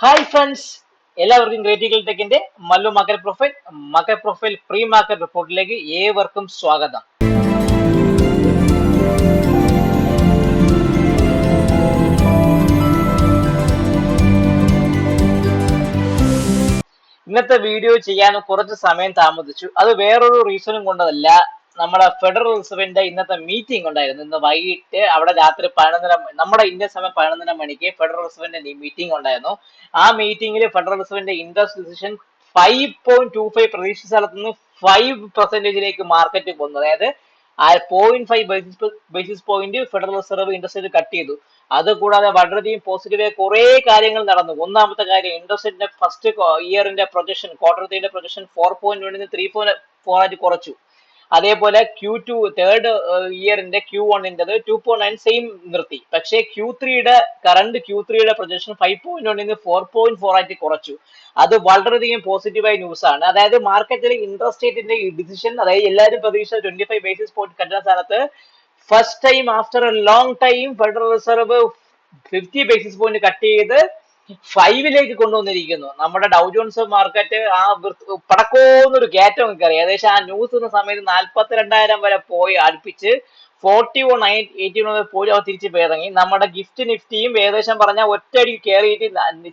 Hi friends എല്ലാവർക്കും critical ടെക്കിന്റെ Mallu market profile market profile pre market റിപ്പോർട്ടിലേക്ക് ഏവർക്കും സ്വാഗതം. ഇന്നത്തെ വീഡിയോ ചെയ്യാൻ കുറച്ച് സമയം താമസിച്ചു. അത് വേറൊരു റീസണും കൊണ്ടതല്ല നമ്മുടെ ഫെഡറൽ റിസർവിന്റെ ഇന്നത്തെ മീറ്റിംഗ് ഉണ്ടായിരുന്നു. ഇന്ന് വൈകിട്ട് അവിടെ രാത്രി പതിനൊന്നര നമ്മുടെ ഇന്ത്യൻ സമയം പതിനൊന്നര മണിക്ക് ഫെഡറൽ റിസർവിന്റെ മീറ്റിംഗ് ഉണ്ടായിരുന്നു. ആ മീറ്റിംഗിൽ federal റിസർവിന്റെ interest decision five point two five പ്രതീക്ഷ സ്ഥലത്ത് നിന്ന് ഫൈവ് പെർസെന്റേജിലേക്ക് മാർക്കറ്റ് വന്നു അതായത് point five basis basis point federal reserve interest rate cut ചെയ്തു. അത് കൂടാതെ വളരെയധികം പോസിറ്റീവായ കുറെ കാര്യങ്ങൾ നടന്നു. ഒന്നാമത്തെ കാര്യം ഇൻട്രസ്റ്റിന്റെ ഫസ്റ്റ് ഇയറിന്റെ പ്രൊജക്ഷൻ ക്വാർട്ടർ ത്രീന്റെ പ്രൊജക്ഷൻ ഫോർ പോയിന്റ് വണ്ണിന് ത്രീ പോയിന്റ് ഫോർ ആയിട്ട് കുറച്ചു. അതേപോലെ ക്യൂ ടു തേർഡ് ഇയറിന്റെ ക്യൂ വണ്ണിന്റെ ടു പോയിന്റ് നയൻ സെയിം നിർത്തി. പക്ഷേ ക്യൂ ത്രീയുടെ കറണ്ട് ക്യൂ ത്രീയുടെ പ്രൊജക്ഷൻ ഫൈവ് പോയിന്റ് നിന്ന് ഫോർ പോയിന്റ് ഫോർ ആയിട്ട് കുറച്ചു. അത് വളരെയധികം പോസിറ്റീവായ ന്യൂസ് ആണ്. അതായത് മാർക്കറ്റിലെ ഇൻട്രസ്റ്റ് റേറ്റിന്റെ ഡിസിഷൻ അതായത് എല്ലാവരും പ്രതീക്ഷിച്ച ട്വന്റി ഫൈവ് ബേസിസ് പോയിന്റ് കണ്ടുന്ന സ്ഥാനത്ത് first time after a long time federal reserve fifty basis point cut ചെയ്ത് ഫൈവിലേക്ക് കൊണ്ടുവന്നിരിക്കുന്നു. നമ്മുടെ ഡൗ ജോൺസ് മാർക്കറ്റ് ആ പടക്കോന്നൊരു കയറ്റം നമുക്ക് അറിയാം ഏകദേശം ആ ന്യൂസ് എന്ന സമയത്ത് നാല്പത്തിരണ്ടായിരം വരെ പോയി അടുപ്പിച്ച് forty one nine eighty one പോയി അവർ തിരിച്ച് ഇറങ്ങി നമ്മുടെ ഗിഫ്റ്റ് നിഫ്റ്റിയും ഏകദേശം പറഞ്ഞാൽ ഒറ്റയടി കയറിയിട്ട്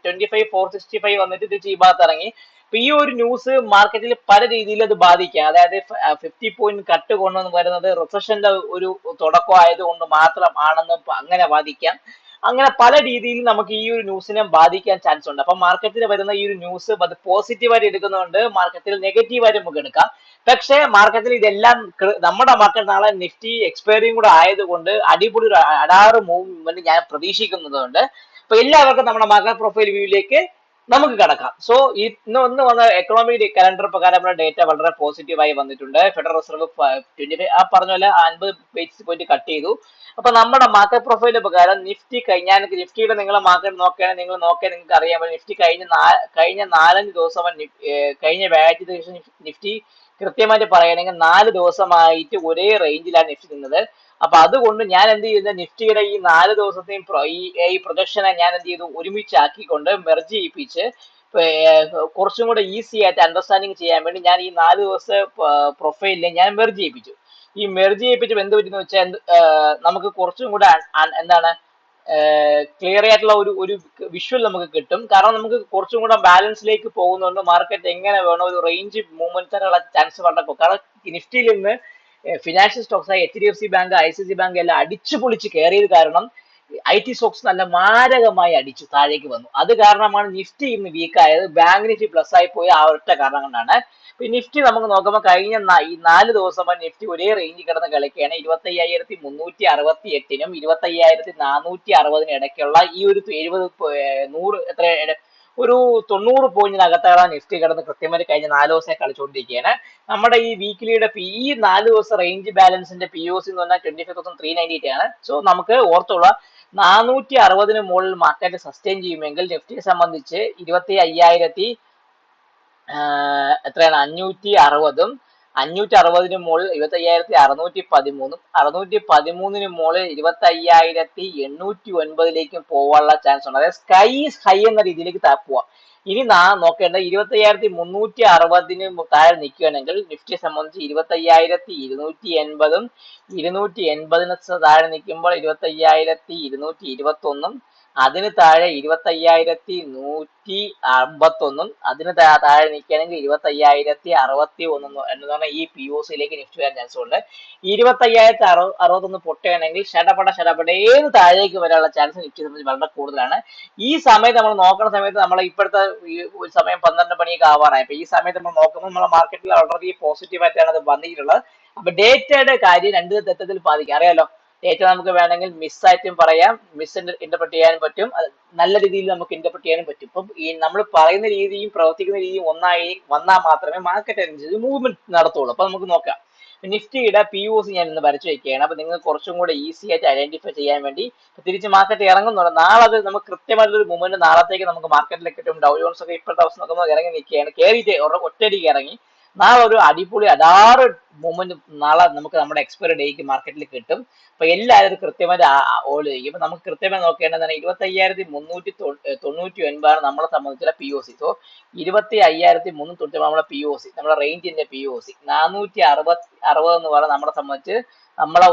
twenty five four sixty five വന്നിട്ട് തിരിച്ച് ഈ ഭാഗത്ത് ഇറങ്ങി. അപ്പൊ ഈ ഒരു ന്യൂസ് മാർക്കറ്റിൽ പല രീതിയിൽ അത് ബാധിക്കാം. അതായത് ഫിഫ്റ്റി പോയിന്റ് കട്ട് കൊണ്ടുവന്ന് വരുന്നത് റിസഷന്റെ ഒരു തുടക്കം ആയതുകൊണ്ട് മാത്രമാണെന്ന് അങ്ങനെ ബാധിക്കാം അങ്ങനെ പല രീതിയിൽ നമുക്ക് ഈ ഒരു ന്യൂസിനെ ബാധിക്കാൻ ചാൻസ് ഉണ്ട്. അപ്പൊ മാർക്കറ്റിൽ വരുന്ന ഈ ഒരു ന്യൂസ് അത് പോസിറ്റീവായിട്ട് എടുക്കുന്നുണ്ട് മാർക്കറ്റിൽ നെഗറ്റീവായിട്ട് നമുക്ക് എടുക്കാം. പക്ഷേ മാർക്കറ്റിൽ ഇതെല്ലാം നമ്മുടെ മാർക്കറ്റ് നാളെ നിഫ്റ്റി എക്സ്പയറിയും കൂടെ ആയതുകൊണ്ട് അടിപൊളി ഒരു അടാറ് മൂവ്മെന്റ് ഞാൻ പ്രതീക്ഷിക്കുന്നതുകൊണ്ട് അപ്പൊ എല്ലാവർക്കും നമ്മുടെ മാർക്കറ്റ് പ്രൊഫൈൽ വ്യൂയിലേക്ക് നമുക്ക് കടക്കാം. സോ ഇന്ന് ഒന്ന് വന്ന എക്കണോമിക് കലണ്ടർ പ്രകാരം നമ്മുടെ ഡേറ്റ വളരെ പോസിറ്റീവായി വന്നിട്ടുണ്ട്. ഫെഡറൽ റിസർവ് ട്വന്റി ഫൈവ് ആ പറഞ്ഞ പോലെ അൻപത് ബേസിസ് പോയിന്റ് കട്ട് ചെയ്തു. അപ്പൊ നമ്മുടെ മാർക്കറ്റ് പ്രൊഫൈൽ പ്രകാരം നിഫ്റ്റി കഴിഞ്ഞാൽ നിഫ്റ്റിയുടെ നിങ്ങൾ മാർക്കറ്റ് നോക്കുകയാണെങ്കിൽ നിങ്ങൾ നോക്കിയാൽ നിങ്ങൾക്ക് അറിയാൻ പറ്റും നിഫ്റ്റി കഴിഞ്ഞ കഴിഞ്ഞ നാലഞ്ച് ദിവസം കഴിഞ്ഞ വ്യാഴാഴ്ച നിഫ്റ്റി കൃത്യമായിട്ട് പറയുകയാണെങ്കിൽ നാല് ദിവസമായിട്ട് ഒരേ റേഞ്ചിലാണ് നിഫ്റ്റി നിന്നത്. അപ്പൊ അതുകൊണ്ട് ഞാൻ എന്ത് ചെയ്യുന്നത് നിഫ്റ്റിയുടെ ഈ നാല് ദിവസത്തെയും ഈ പ്രൊജക്ഷനെ ഞാൻ എന്ത് ചെയ്തു? ഒരുമിച്ചാക്കിക്കൊണ്ട് മെർജ് ചെയ്യിപ്പിച്ച് കുറച്ചും കൂടെ ഈസി ആയിട്ട് അണ്ടർസ്റ്റാൻഡിങ് ചെയ്യാൻ വേണ്ടി ഞാൻ ഈ നാല് ദിവസത്തെ പ്രൊഫൈലിനെ ഞാൻ മെർജ് ചെയ്യിപ്പിച്ചു. ഈ മെർജ് ചെയ്യിപ്പിച്ചപ്പോൾ എന്ത് പറ്റുന്ന വെച്ചാൽ നമുക്ക് കുറച്ചും കൂടെ എന്താണ് ക്ലിയർ ആയിട്ടുള്ള ഒരു ഒരു വിഷ്വൽ നമുക്ക് കിട്ടും. കാരണം നമുക്ക് കുറച്ചും കൂടെ ബാലൻസിലേക്ക് പോകുന്നുണ്ട്. മാർക്കറ്റ് എങ്ങനെ വേണോ ഒരു റേഞ്ച് മൂവ്മെന്റ് തരാനുള്ള ചാൻസ് വളരെ. കാരണം നിഫ്റ്റിയിൽ നിന്ന് ഫിനാൻഷ്യൽ സ്റ്റോക്സ് ആയി H D F C bank I C C bank എല്ലാം അടിച്ചു പൊളിച്ച് കയറിയത് കാരണം ഐ ടി സ്റ്റോക്സ് നല്ല മാരകമായി അടിച്ചു താഴേക്ക് വന്നു. അത് കാരണമാണ് നിഫ്റ്റി ഇന്ന് വീക്കായത് ബാങ്ക് നിഫ്റ്റി പ്ലസ് ആയി പോയ ആ ഒറ്റ കാരണം കൊണ്ടാണ്. നിഫ്റ്റി നമുക്ക് നോക്കുമ്പോൾ കഴിഞ്ഞ ഈ നാല് ദിവസമായി നിഫ്റ്റി ഒരേ റേഞ്ചിൽ കിടന്ന് കളിക്കുകയാണ്. ഇരുപത്തി അയ്യായിരത്തി മുന്നൂറ്റി അറുപത്തി എട്ടിനും ഇരുപത്തി അയ്യായിരത്തി നാനൂറ്റി അറുപതിനും ഇടയ്ക്കുള്ള ഈ ഒരു എഴുപത് നൂറ് എത്ര ഒരു തൊണ്ണൂറ് പോയിന്റിനകത്താണ് നിഫ്റ്റി കിടന്ന് കൃത്യമായിട്ട് കഴിഞ്ഞ നാല് ദിവസമായി കളിച്ചുകൊണ്ടിരിക്കുകയാണ് നമ്മുടെ ഈ വീക്കിലിയുടെ പി ഈ നാല് ദിവസം റേഞ്ച് ബാലൻസിന്റെ പി ഒ സി എന്ന് പറഞ്ഞാൽ twenty five thousand three ninety eight ആണ്. സോ നമുക്ക് ഓർത്തുള്ള നാനൂറ്റി അറുപതിന് മുകളിൽ മാർക്കറ്റ് സസ്റ്റെയിൻ ചെയ്യുമെങ്കിൽ നിഫ്റ്റിയെ സംബന്ധിച്ച് ഇരുപത്തി അയ്യായിരത്തി എത്രയാണ്? അഞ്ഞൂറ്റി അറുപതും അഞ്ഞൂറ്റി അറുപതിന് മുകളിൽ ഇരുപത്തി അയ്യായിരത്തി അറുന്നൂറ്റി പതിമൂന്നും അറുന്നൂറ്റി പതിമൂന്നിന് മുകളിൽ ഇരുപത്തി അയ്യായിരത്തി എണ്ണൂറ്റി ഒൻപതിലേക്കും പോകാനുള്ള ചാൻസ് ഉണ്ട്. അതായത് സ്കൈ ഹൈ എന്ന രീതിയിലേക്ക് പോവാം. ഇനി നാ നോക്കേണ്ടത് ഇരുപത്തി അയ്യായിരത്തി മുന്നൂറ്റി അറുപതിന് താഴെ നിൽക്കുകയാണെങ്കിൽ നിഫ്റ്റിയെ സംബന്ധിച്ച് ഇരുപത്തി അയ്യായിരത്തി ഇരുന്നൂറ്റി എൺപതും ഇരുന്നൂറ്റി എൺപതിന് താഴെ നിൽക്കുമ്പോൾ ഇരുപത്തി അയ്യായിരത്തി ഇരുന്നൂറ്റി ഇരുപത്തി ഒന്നും അതിന് താഴെ ഇരുപത്തി അയ്യായിരത്തി നൂറ്റി അമ്പത്തൊന്നും അതിന് താഴെ നിൽക്കുകയാണെങ്കിൽ ഇരുപത്തി അയ്യായിരത്തി അറുപത്തി ഒന്നും എന്ന് പറഞ്ഞാൽ ഈ പി ഒ സിയിലേക്ക് നിഫ്റ്റ് വരാൻ ചാൻസ് ഉണ്ട്. ഇരുപത്തി അയ്യായിരത്തി അറു അറുപത്തൊന്ന് പൊട്ടുകയാണെങ്കിൽ ഷടപട ഷടപടേന്ന് താഴേക്ക് വരാനുള്ള ചാൻസ് നിൽക്കുന്നത് വളരെ കൂടുതലാണ്. ഈ സമയത്ത് നമ്മൾ നോക്കുന്ന സമയത്ത് നമ്മൾ ഇപ്പോഴത്തെ ഒരു സമയം പന്ത്രണ്ട് മണിയൊക്കെ ആവാറായി. അപ്പൊ ഈ സമയത്ത് നമ്മൾ നോക്കുമ്പോൾ നമ്മുടെ മാർക്കറ്റിൽ വളരെ പോസിറ്റീവ് ആയിട്ടാണ് അത് വന്നിട്ടുള്ളത്. അപ്പൊ ഡേറ്റയുടെ കാര്യം രണ്ട് തത്വത്തിൽ ബാധിക്കും. അറിയാലോ? ഡേറ്റ നമുക്ക് വേണമെങ്കിൽ മിസ് ആയിട്ടും പറയാം. മിസ് ഇന്റർപ്രറ്റ് ചെയ്യാനും പറ്റും. നല്ല രീതിയിൽ നമുക്ക് ഇന്റർപ്രറ്റ് ചെയ്യാനും പറ്റും. ഇപ്പം ഈ നമ്മൾ പറയുന്ന രീതിയും പ്രവർത്തിക്കുന്ന രീതിയും ഒന്നായി വന്നാൽ മാത്രമേ മാർക്കറ്റ് അനുസരിച്ച് മൂവ്മെന്റ് നടത്തുള്ളൂ. അപ്പൊ നമുക്ക് നോക്കാം. നിഫ്റ്റിയുടെ പി യു സി ഞാൻ ഇന്ന് വരച്ചു വെക്കുകയാണ്. അപ്പൊ നിങ്ങൾക്ക് കുറച്ചും കൂടെ ഈസി ആയിട്ട് ഐഡന്റിഫൈ ചെയ്യാൻ വേണ്ടി തിരിച്ച് മാർക്കറ്റ് ഇറങ്ങുന്നുണ്ട്. നാളെ അത് നമുക്ക് കൃത്യമായിട്ടുള്ള ഒരു മൂവ്മെന്റ് നാളത്തേക്ക് നമുക്ക് മാർക്കറ്റിലേക്ക് കിട്ടും. ഡൗ ജോൺസ് ഒക്കെ ഇപ്പോഴത്തെ അവസ്ഥ നോക്കുമ്പോൾ ഇറങ്ങി നിൽക്കുകയാണ്. കയറിയിട്ട് ഒറ്റയടിക്ക് ഇറങ്ങി. നാളെ ഒരു അടിപൊളി അതാറ് മൂമെന്റ് നാളെ നമുക്ക് നമ്മുടെ എക്സ്പയറി ഡേക്ക് മാർക്കറ്റിൽ കിട്ടും. അപ്പൊ എല്ലാവരും ഇത് കൃത്യമായിട്ട് ഓൾ ചെയ്യും അപ്പൊ നമുക്ക് കൃത്യമായി നോക്കേണ്ടതാണ് ഇരുപത്തി അയ്യായിരത്തി മുന്നൂറ്റി തൊണ്ണൂറ്റി ഒൻപതാണ് നമ്മളെ സംബന്ധിച്ചുള്ള പി ഒ സി സോ ഇരുപത്തി അയ്യായിരത്തി മുന്നൂറ്റി തൊണ്ണൂറ്റി നമ്മളെ പി ഒ സി നമ്മുടെ റേഞ്ചിന്റെ പി ഒ സി നാനൂറ്റി അറുപത് അറുപത് എന്ന് പറയുന്നത് നമ്മളെ സംബന്ധിച്ച് നമ്മളെ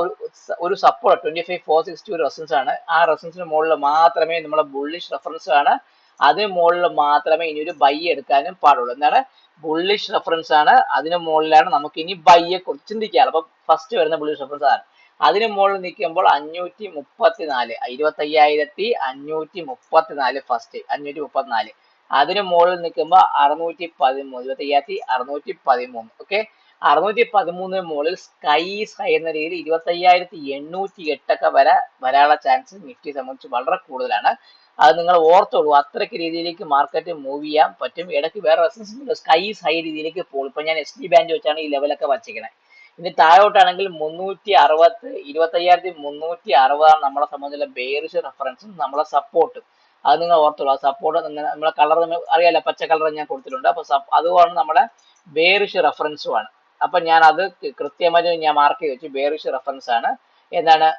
ഒരു support twenty five four sixty ഒരു റെസൻസ് ആണ്. ആ റെസൻസിന് മുകളിൽ മാത്രമേ നമ്മളെ ബുള്ളിഷ് റെഫറൻസ് ആണ്. അതിന് മുകളിൽ മാത്രമേ ഇനി ഒരു ബൈ എടുക്കാനും പാടുള്ളൂ. എന്താണ്? ബുള്ളിഷ് റെഫറൻസ് ആണ്. അതിന് മുകളിലാണ് നമുക്ക് ഇനി ബൈയെ കുറിച്ച് ചിന്തിക്കാറ് അപ്പൊ ഫസ്റ്റ് വരുന്ന ബുള്ളിഷ് റെഫറൻസ് ആണ്. അതിന് മുകളിൽ നിൽക്കുമ്പോൾ അഞ്ഞൂറ്റി മുപ്പത്തിനാല് ഇരുപത്തി അയ്യായിരത്തി അഞ്ഞൂറ്റി മുപ്പത്തിനാല് ഫസ്റ്റ് അഞ്ഞൂറ്റി മുപ്പത്തിനാല് അതിന് മുകളിൽ നിൽക്കുമ്പോൾ അറുന്നൂറ്റി പതിമൂന്ന് ഇരുപത്തി അയ്യായിരത്തി അറുന്നൂറ്റി പതിമൂന്ന് ഓക്കെ അറുന്നൂറ്റി പതിമൂന്നിന് മുകളിൽ സ്കൈ സ്കൈ എന്ന രീതിയിൽ ഇരുപത്തി അയ്യായിരത്തി എണ്ണൂറ്റി എട്ടൊക്കെ വരെ വരാനുള്ള ചാൻസ് നിഫ്റ്റി സംബന്ധിച്ച് വളരെ കൂടുതലാണ്. അത് നിങ്ങൾ ഓർത്തോളൂ അത്രയ്ക്ക് രീതിയിലേക്ക് മാർക്കറ്റ് മൂവ് ചെയ്യാൻ പറ്റും. ഇടയ്ക്ക് വേറെ റെസൻസ് സ്കൈ ഹൈ രീതിയിലേക്ക് പോകും. ഇപ്പൊ ഞാൻ എസ് ഡി ബാൻഡ് വെച്ചാണ് ഈ ലെവലൊക്കെ വച്ചിരിക്കുന്നത് ഇനി താഴോട്ടാണെങ്കിൽ മുന്നൂറ്റി അറുപത് ഇരുപത്തി അയ്യായിരത്തി മുന്നൂറ്റി അറുപതാണ് നമ്മളെ സംബന്ധിച്ചുള്ള ബേറിഷ് റെഫറൻസും നമ്മളെ സപ്പോർട്ട് അത് നിങ്ങൾ ഓർത്തോളൂ. ആ സപ്പോർട്ട് നമ്മളെ കളർ അറിയാലോ പച്ച കളർ ഞാൻ കൊടുത്തിട്ടുണ്ട്. അപ്പൊ അതുപോലെ നമ്മുടെ ബേറിഷ് റെഫറൻസും ആണ്. അപ്പൊ ഞാൻ അത് കൃത്യമായി കൃത്യമായിട്ട് ഞാൻ മാർക്ക് ചെയ്ത് വെച്ചു. ബേറിഷ് റെഫറൻസ് ആണ്. എന്താണ്?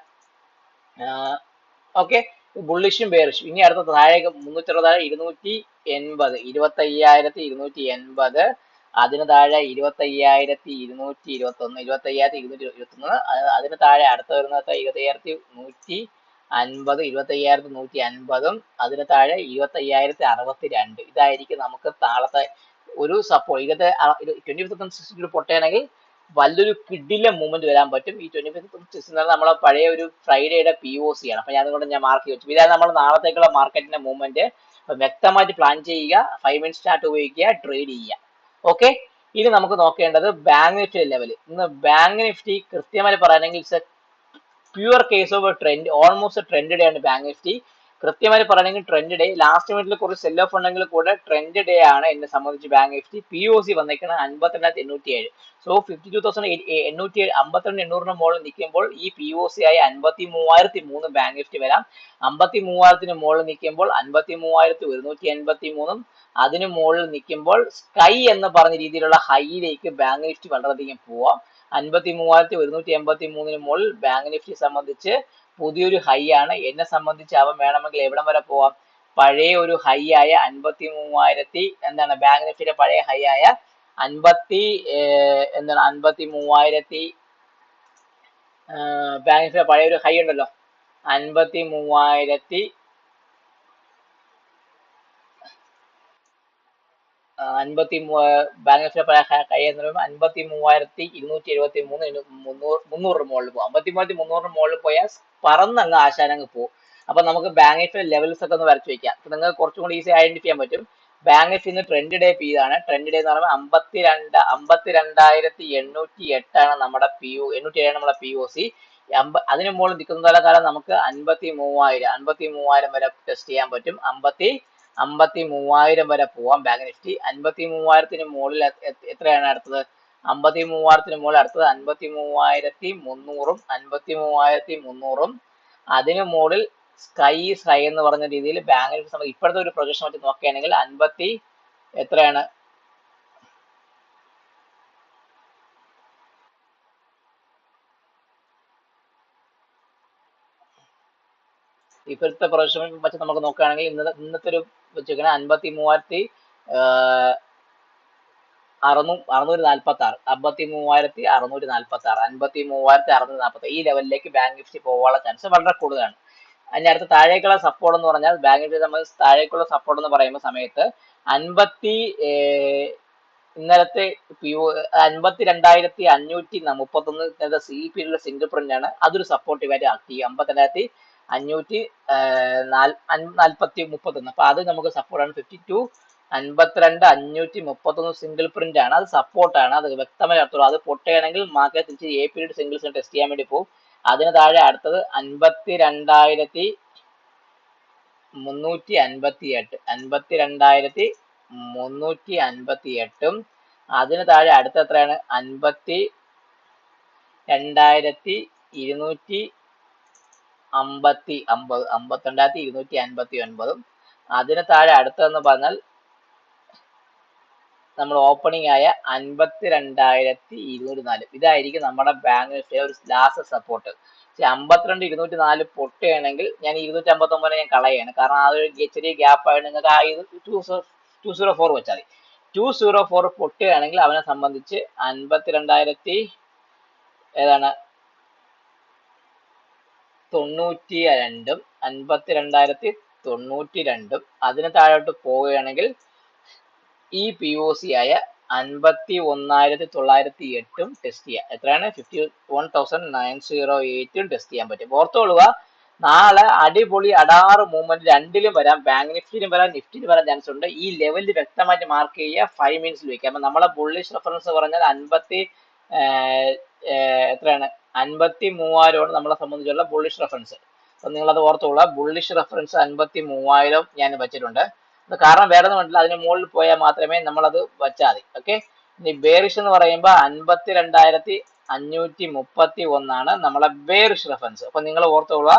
ഓക്കെ ബുള്ളിഷും ബേറിഷും ഇനി അടുത്ത താഴേക്ക് മുന്നൂറ്റി അറുപത് ഇരുന്നൂറ്റി എൺപത് ഇരുപത്തി അയ്യായിരത്തി ഇരുന്നൂറ്റി എൺപത് അതിന് താഴെ ഇരുപത്തി അയ്യായിരത്തി ഇരുന്നൂറ്റി ഇരുപത്തി ഒന്ന് ഇരുപത്തി അയ്യായിരത്തി ഇരുന്നൂറ്റി ഇരുപത്തി ഒന്ന് അതിന് താഴെ അടുത്ത വരുന്നത് ഇരുപത്തി അയ്യായിരത്തി നൂറ്റി അൻപത് ഇരുപത്തി അയ്യായിരത്തി നൂറ്റി അൻപതും അതിന് താഴെ ഇരുപത്തി അയ്യായിരത്തി അറുപത്തി രണ്ട് ഇതായിരിക്കും നമുക്ക് താഴത്തെ ഒരു സപ്പോർട്ട് ഇരുപത്തി ട്വന്റി ഫിഫ്ത്ത് സിക്സ്റ്റി പൊട്ടുകയാണെങ്കിൽ വലിയൊരു കിഡിലെ മൂവ്മെന്റ് വരാൻ പറ്റും. ഈ ട്വന്റി ഫിഫ്ത്ത് പറഞ്ഞാൽ നമ്മളെ പഴയ ഒരു ഫ്രൈഡേയുടെ പി ഒ സി ആണ്. അപ്പൊ ഞാൻ അതുകൊണ്ട് ഞാൻ മാർക്ക് വെച്ചു ഇതാണ് നമ്മൾ നാളത്തേക്കുള്ള മാർക്കറ്റിന്റെ മൂവ്മെന്റ് വ്യക്തമായിട്ട് പ്ലാൻ ചെയ്യുക ഫൈവ് മിനിറ്റ് സ്റ്റാർട്ട് ഉപയോഗിക്കുക ട്രേഡ് ചെയ്യുക. ഓക്കെ ഇനി നമുക്ക് നോക്കേണ്ടത് ബാങ്ക് നിഫ്റ്റി ലെവൽ ഇന്ന് ബാങ്ക് നിഫ്റ്റി കൃത്യമായി പറയുകയാണെങ്കിൽ it's a pure case of trend almost trend ആണ് ബാങ്ക് നിഫ്റ്റി കൃത്യമായി പറയണമെങ്കിൽ ട്രെൻഡ് ഡേ ലാസ്റ്റ് മിനിറ്റിൽ കുറച്ച് സെൽ ഓഫ് ഉണ്ടെങ്കിൽ കൂടെ ട്രെൻഡ് ഡേ ആണ് എന്നെ സംബന്ധിച്ച് bank Nifty P O C വന്നേക്കുന്നത് അൻപത്തിരണ്ടായിരത്തി എണ്ണൂറ്റി ഏഴ് സോ ഫിഫ്റ്റി ടു തൗസൻഡ് എണ്ണൂറ്റി ഏഴ് അമ്പത്തിരണ്ട് എണ്ണൂറിന് മുകളിൽ നിൽക്കുമ്പോൾ ഈ പി ഒ സി ആയി അൻപത്തി മൂവായിരത്തി മൂന്ന് ബാങ്ക് നിഫ്റ്റി വരാം. അമ്പത്തി മൂവായിരത്തിന് മുകളിൽ നിൽക്കുമ്പോൾ അൻപത്തി മൂവായിരത്തി ഒരുന്നൂറ്റി എൺപത്തി മൂന്നും അതിന് മുകളിൽ നിൽക്കുമ്പോൾ സ്കൈ എന്ന് പറഞ്ഞ രീതിയിലുള്ള ഹൈയിലേക്ക് ബാങ്ക് നിഫ്റ്റി വളരെയധികം പോവാം. അൻപത്തി മൂവായിരത്തി ഒരുന്നൂറ്റി എൺപത്തി മൂന്നിന് മുകളിൽ ബാങ്ക് നിഫ്റ്റി സംബന്ധിച്ച് പുതിയൊരു ഹൈ ആണ്. എന്നെ സംബന്ധിച്ച് അവൻ വേണമെങ്കിൽ എവിടം വരെ പോവാം? പഴയ ഒരു ഹൈ ആയ അൻപത്തി മൂവായിരത്തി എന്താണ് ബാങ്ക് നിഫ്റ്റിയുടെ പഴയ ഹൈ ആയ അൻപത്തി എന്താണ് അൻപത്തി മൂവായിരത്തി ബാങ്ക് നിഫ്റ്റിയുടെ പഴയ ഒരു ഹൈ ഉണ്ടല്ലോ. അൻപത്തി മൂവായിരത്തി അൻപത്തി ബാങ്ക് കൈ പഴയ ഹൈ എന്ന് പറയുമ്പോൾ അൻപത്തി മൂവായിരത്തി ഇരുന്നൂറ്റി എഴുപത്തി മൂന്ന് മുന്നൂറ് മുന്നൂറിന് മുകളിൽ പോകും. അമ്പത്തി മൂവായിരത്തി മുന്നൂറിന് മുകളിൽ പോയാൽ പറന്നങ്ങ് ആശാനങ്ങ് പോകും. അപ്പൊ നമുക്ക് ബാങ്ക് നിഫ്റ്റി ലെവൽസ് ഒക്കെ ഒന്ന് വരച്ച് വെക്കാം. അപ്പൊ നിങ്ങൾക്ക് കുറച്ചും കൂടി ഈസി ഐഡന്റിഫൈ ചെയ്യാൻ പറ്റും. ബാങ്ക് നിഫ്റ്റി ഇന്ന് ട്രെൻഡ് ഡേ പി ഇതാണ്. ട്രെൻഡ് ഡേ എന്ന് പറയുമ്പോൾ അമ്പത്തി രണ്ട് അമ്പത്തി രണ്ടായിരത്തി എണ്ണൂറ്റി എട്ടാണ് നമ്മുടെ പി യു എണ്ണൂറ്റി ഏഴാണ് നമ്മുടെ പി ഒ സി അമ്പ അതിന് മുകളിൽ നിൽക്കുന്ന കാലം നമുക്ക് അൻപത്തി മൂവായിരം അൻപത്തി മൂവായിരം വരെ ടെസ്റ്റ് ചെയ്യാൻ പറ്റും. അമ്പത്തി അമ്പത്തി മൂവായിരം വരെ പോവാം ബാങ്ക് നിഫ്റ്റി. അൻപത്തി മൂവായിരത്തിന് മുകളിൽ എത്രയാണ് അടുത്തത്? അമ്പത്തി മൂവായിരത്തിന് മുകളിൽ അടുത്തത് അൻപത്തി മൂവായിരത്തി മുന്നൂറും അൻപത്തി മൂവായിരത്തി മുന്നൂറും അതിന് മുകളിൽ സ്കൈ സ്കൈ എന്ന് പറഞ്ഞ രീതിയിൽ ബാങ്ക് നിഫ്റ്റി ഇപ്പോഴത്തെ ഒരു പ്രൊജക്ഷൻ വെച്ച് നോക്കുകയാണെങ്കിൽ അൻപത്തി എത്രയാണ്? ഇപ്പോഴത്തെ പ്രൊജക്ഷൻ വെച്ച് നമുക്ക് നോക്കുകയാണെങ്കിൽ ഇന്നത്തെ ഇന്നത്തെ ഒരു വെച്ചിരിക്കുന്നത് അൻപത്തി മൂവായിരത്തി അറുന്നൂ അറുന്നൂറ്റി നാൽപ്പത്തി ആറ് അമ്പത്തി മൂവായിരത്തി അറുന്നൂറ്റി നാൽപ്പത്തി ആറ് അൻപത്തി മൂവായിരത്തി അറുന്നൂറ്റി നാൽപ്പത്തി ഈ ലെവലിലേക്ക് ബാങ്ക് നിഫ്റ്റി പോകാനുള്ള ചാൻസ് വളരെ കൂടുതലാണ്. അതിന്റെ അടുത്ത താഴേക്കുള്ള സപ്പോർട്ട് എന്ന് പറഞ്ഞാൽ ബാങ്ക് നിഫ്റ്റി സംബന്ധിച്ച് താഴേക്കുള്ള സപ്പോർട്ട് എന്ന് പറയുന്ന സമയത്ത് അൻപത്തി ഇന്നലത്തെ പി ഒ അൻപത്തി രണ്ടായിരത്തി അഞ്ഞൂറ്റി മുപ്പത്തൊന്ന് സി പിയിലുള്ള സിംഗിൾ പ്രിന്റ് ആണ്. അതൊരു സപ്പോർട്ടീവായിട്ട് ആക്ട് ചെയ്യും അമ്പത്തി രണ്ടായിരത്തി അഞ്ഞൂറ്റി നാൽപ്പത്തി മുപ്പത്തൊന്ന്. അപ്പൊ അത് നമുക്ക് സപ്പോർട്ടാണ് ഫിഫ്റ്റി ടു അൻപത്തിരണ്ട് അഞ്ഞൂറ്റി മുപ്പത്തൊന്ന് സിംഗിൾ പ്രിന്റ് ആണ്. അത് സപ്പോർട്ടാണ് അത് വ്യക്തമായി അർത്ഥം അത് പൊട്ടുകയാണെങ്കിൽ മാർക്കറ്റ് തിരിച്ച് എ പീരീഡ് സിംഗിൾസ് ടെസ്റ്റ് ചെയ്യാൻ വേണ്ടി പോകും. അതിന് താഴെ അടുത്തത് അൻപത്തി രണ്ടായിരത്തി മുന്നൂറ്റി അൻപത്തി എട്ട് അൻപത്തി രണ്ടായിരത്തി മുന്നൂറ്റി അൻപത്തി എട്ടും അതിന് താഴെ അടുത്ത എത്രയാണ്? അൻപത്തി രണ്ടായിരത്തി ഇരുന്നൂറ്റി അമ്പത്തി അമ്പത് അമ്പത്തിരണ്ടായിരത്തി ഇരുന്നൂറ്റി അൻപത്തി ഒൻപതും അതിന് താഴെ അടുത്തതെന്ന് പറഞ്ഞാൽ നമ്മൾ ഓപ്പണിംഗ് ആയ അൻപത്തി രണ്ടായിരത്തി ഇരുന്നൂറ്റി നാല് ഇതായിരിക്കും നമ്മുടെ ബാങ്ക് ഒരു ലാസ്റ്റ് സപ്പോർട്ട് പക്ഷെ അമ്പത്തിരണ്ട് ഇരുന്നൂറ്റി നാല് പൊട്ടുകയാണെങ്കിൽ ഞാൻ ഇരുന്നൂറ്റി അമ്പത്തി ഒമ്പത് ഞാൻ കളയാണ്. കാരണം ആ ഒരു ചെറിയ ഗ്യാപ്പ് ആയിട്ട് നിങ്ങൾക്ക് ആ ഇത് ടു സീറോ ഫോർ വെച്ചാൽ മതി. ടു സീറോ ഫോർ പൊട്ടുകയാണെങ്കിൽ അവനെ സംബന്ധിച്ച് അൻപത്തി രണ്ടായിരത്തി ഏതാണ്? തൊണ്ണൂറ്റി രണ്ടും അൻപത്തി രണ്ടായിരത്തി തൊണ്ണൂറ്റി രണ്ടും അതിന് താഴോട്ട് പോവുകയാണെങ്കിൽ ഈ പി ഒ സി ആയ അൻപത്തി ഒന്നായിരത്തി തൊള്ളായിരത്തി എട്ടും ടെസ്റ്റ് ചെയ്യാം. എത്രയാണ്? Fifty one thousand nine zero എയ്റ്റും test ചെയ്യാൻ പറ്റും. ഓർത്തോളുക നാളെ അടിപൊളി അടാറ് മൂവ്മെന്റ് രണ്ടിലും വരാം ബാങ്ക് നിഫ്റ്റിയിലും വരാം നിഫ്റ്റിയിലും വരാൻ ചാൻസ് ഉണ്ട്. ഈ ലെവലിൽ വ്യക്തമായിട്ട് മാർക്ക് ചെയ്യുക ഫൈവ് മിനിറ്റ്സ് വയ്ക്കുക. അപ്പൊ നമ്മളെ ബുള്ളിഷ് റെഫറൻസ് പറഞ്ഞാൽ അൻപത്തി എത്രയാണ്? അൻപത്തി മൂവായിരമാണ് നമ്മളെ സംബന്ധിച്ചുള്ള ബുള്ളിഷ് റെഫറൻസ് അപ്പൊ അത് ഓർത്തോളുക ബുള്ളിഷ് റെഫറൻസ് അൻപത്തി മൂവായിരം ഞാൻ വെച്ചിട്ടുണ്ട്. കാരണം വേറെ ഒന്നും കണ്ടില്ല അതിന് മുകളിൽ പോയാൽ മാത്രമേ നമ്മളത് വെച്ചാൽ മതി. ഓക്കെ ഇനി ബേറിഷ് എന്ന് പറയുമ്പോൾ അൻപത്തി രണ്ടായിരത്തി അഞ്ഞൂറ്റി മുപ്പത്തി ഒന്നാണ് നമ്മളെ ബേറിഷ് റെഫറൻസ് അപ്പൊ നിങ്ങൾ ഓർത്തുകൊള്ളുക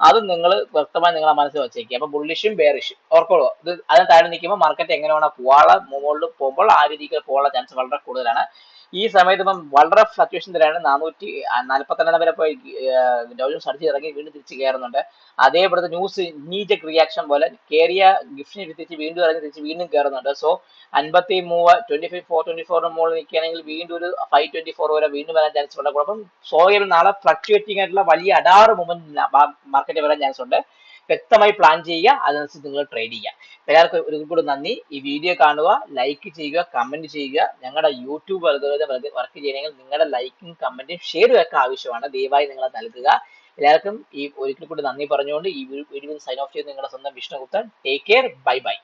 അത് നിങ്ങൾ വ്യക്തമായി നിങ്ങളെ മനസ്സിൽ വെച്ചേക്കുക അപ്പൊ ബുള്ളിഷും ബേറിഷും ഓർക്കോളൂ ഇത് അതിന് താഴെ നിൽക്കുമ്പോൾ മാർക്കറ്റ് എങ്ങനെ വേണോ പോവാളെ മുകളിൽ പോകുമ്പോൾ ആ രീതിക്ക് പോകാനുള്ള ചാൻസ് വളരെ കൂടുതലാണ്. ഈ സമയത്ത് ഇപ്പം വളരെ ഫ്ലക്ച്വേഷൻ തരാണ് നാനൂറ്റി നാൽപ്പത്തിരണ്ട് വരെ പോയി ഡൗജൻസ് അടിച്ച് ഇറങ്ങി വീണ്ടും തിരിച്ച് കയറുന്നുണ്ട്. അതേപോലത്തെ ന്യൂസ് നീജക് റിയാക്ഷൻ പോലെ കയറിയ ഗിഫ്റ്റിനെ തിരിച്ച് വീണ്ടും ഇറങ്ങി തിരിച്ച് വീണ്ടും കയറുന്നുണ്ട്. സോ അൻപത്തി move twenty five four twenty ഫോറിന് മുകളിൽ നിൽക്കുകയാണെങ്കിൽ വീണ്ടും ഒരു ഫൈവ് ട്വന്റി ഫോർ വരെ വീണ്ടും വരാൻ ചാൻസ് ഉണ്ട് അപ്പം സോയിൽ നാളെ ഫ്ലക്ച്വേറ്റിംഗ് ആയിട്ടുള്ള വലിയ അടാറ് മൂവ്മെന്റ് മാർക്കറ്റിൽ വരാൻ ചാൻസ് ഉണ്ട്. വ്യക്തമായി പ്ലാൻ ചെയ്യുക അതനുസരിച്ച് നിങ്ങൾ ട്രേഡ് ചെയ്യുക. എല്ലാവർക്കും ഒരു കൂടി നന്ദി. ഈ വീഡിയോ കാണുക ലൈക്ക് ചെയ്യുക കമന്റ് ചെയ്യുക. ഞങ്ങളുടെ യൂട്യൂബ് വർക്ക് ചെയ്യണമെങ്കിൽ നിങ്ങളുടെ ലൈക്കും കമന്റും ഷെയറും ഒക്കെ ആവശ്യമാണ്. ദയവായി നിങ്ങൾ നൽകുക. എല്ലാവർക്കും ഈ ഒരിക്കൽ കൂടി നന്ദി പറഞ്ഞുകൊണ്ട് ഈ വീഡിയോ സൈൻ ഓഫ് ചെയ്ത് നിങ്ങളുടെ സ്വന്തം Vishnuguptan. Take care bye bye